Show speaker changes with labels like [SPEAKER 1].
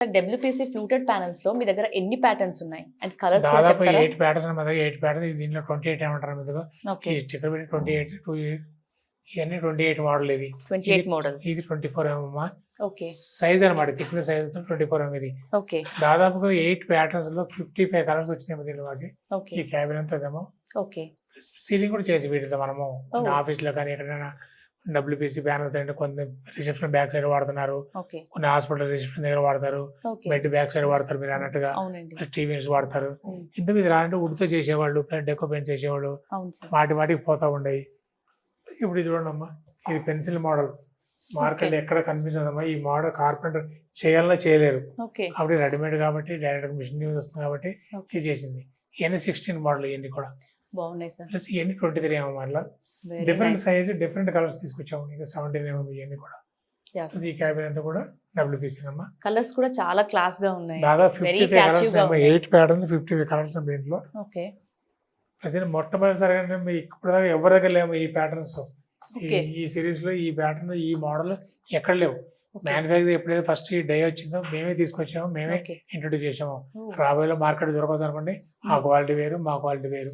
[SPEAKER 1] WPC fluted ప్యానల్స్లో మీ దగ్గర ఎన్ని patterns ఉన్నాయి? అండ్ కలర్స్
[SPEAKER 2] దాదాపు ఎయిట్ ప్యాటర్న్స్ మన దగ్గర ఎయిట్ ప్యాటర్న్స్ దీంట్లో ట్వంటీ ఎయిట్ ఏమంటారు
[SPEAKER 1] ఓకే
[SPEAKER 2] ఈ స్టిక్కర్ పెట్టి ట్వంటీ ఎయిట్ టూ ఇవన్నీ ట్వంటీ ఎయిట్ మోడల్ ఇది
[SPEAKER 1] ట్వంటీ ఎయిట్ మోడల్స్
[SPEAKER 2] ఇది twenty four MM
[SPEAKER 1] okay
[SPEAKER 2] size అనమాట thickness size twenty four MM ఇది.
[SPEAKER 1] ఓకే
[SPEAKER 2] దాదాపుగా ఎయిట్ ప్యాటర్న్స్లో ఫిఫ్టీ ఫైవ్ కలర్స్ వచ్చినాయి దీనిలో మాకి.
[SPEAKER 1] ఓకే
[SPEAKER 2] ఈ క్యాబిన్ అంతా ఏమో.
[SPEAKER 1] ఓకే
[SPEAKER 2] సీలింగ్ కూడా చేసి వీటితో మనము.
[SPEAKER 1] Oh.
[SPEAKER 2] ఆఫీస్లో కానీ ఎక్కడైనా డబ్ల్యూపీసీ ప్యానల్స్ అంటే కొన్ని రిసెప్షన్ బ్యాక్ సైడ్ వాడుతున్నారు. కొన్ని హాస్పిటల్ రిసెప్షన్ దగ్గర వాడతారు. బెడ్ బ్యాక్ సైడ్ వాడతారు మీరు అన్నట్టుగా. టీవీస్ వాడతారు. ఇంత మీద రాలంటే ఉడితో చేసేవాళ్ళు డెకో పెయింట్ చేసేవాళ్ళు మాటి మాటికి పోతా ఉండేవి ఇప్పుడు ఇది చూడండమ్మా ఇది పెన్సిల్ మోడల్ మార్కెట్ ఎక్కడ కనిపించదమ్మా ఈ మోడల్ కార్పెంటర్ చేయాలన్నా చేయలేరు. అప్పుడు రెడీమేడ్ కాబట్టి డైరెక్ట్ మిషన్ వస్తుంది కాబట్టి. ఇది చేసింది. ఇవన్నీ సిక్స్టీన్ మోడల్ ఇవన్నీ కూడా.
[SPEAKER 1] బాగున్నాయి సార్.
[SPEAKER 2] ప్లస్ ఇవన్నీ ట్వంటీ త్రీ ఎంఎం మళ్ళీ. డిఫరెంట్ సైజ్ డిఫరెంట్ కలర్స్ తీసుకొచ్చాము. ఇంకా సెవెంటీన్ ఎంఎం ఇవన్నీ కూడా. ఈ క్యాబిన్ అంతా కూడా అమ్మా.
[SPEAKER 1] కలర్స్ కూడా చాలా క్లాస్గా ఉన్నాయి.
[SPEAKER 2] దాదాపు
[SPEAKER 1] Very
[SPEAKER 2] fifty five colours. Eight pattern fifty five colours ఉన్నాయి దీంట్లో.
[SPEAKER 1] ఓకే
[SPEAKER 2] ప్రతి మొట్టమొదటిసారిగా అంటే మీ ఇప్పటిదాకా ఎవరి దగ్గర లేవు ఈ ప్యాటర్న్స్. ఈ సిరీస్లో ఈ ప్యాటర్న్ ఈ మోడల్ ఎక్కడ లేవు. మ్యానుఫ్యాక్చర్ ఎప్పుడైతే ఫస్ట్ ఈ డై వచ్చిందో మేమే తీసుకొచ్చాము మేమే ఇంట్రొడ్యూస్ చేసాము రాబోయేలో మార్కెట్ దొరకదు అనుకోండి ఆ క్వాలిటీ వేరు మా క్వాలిటీ వేరు.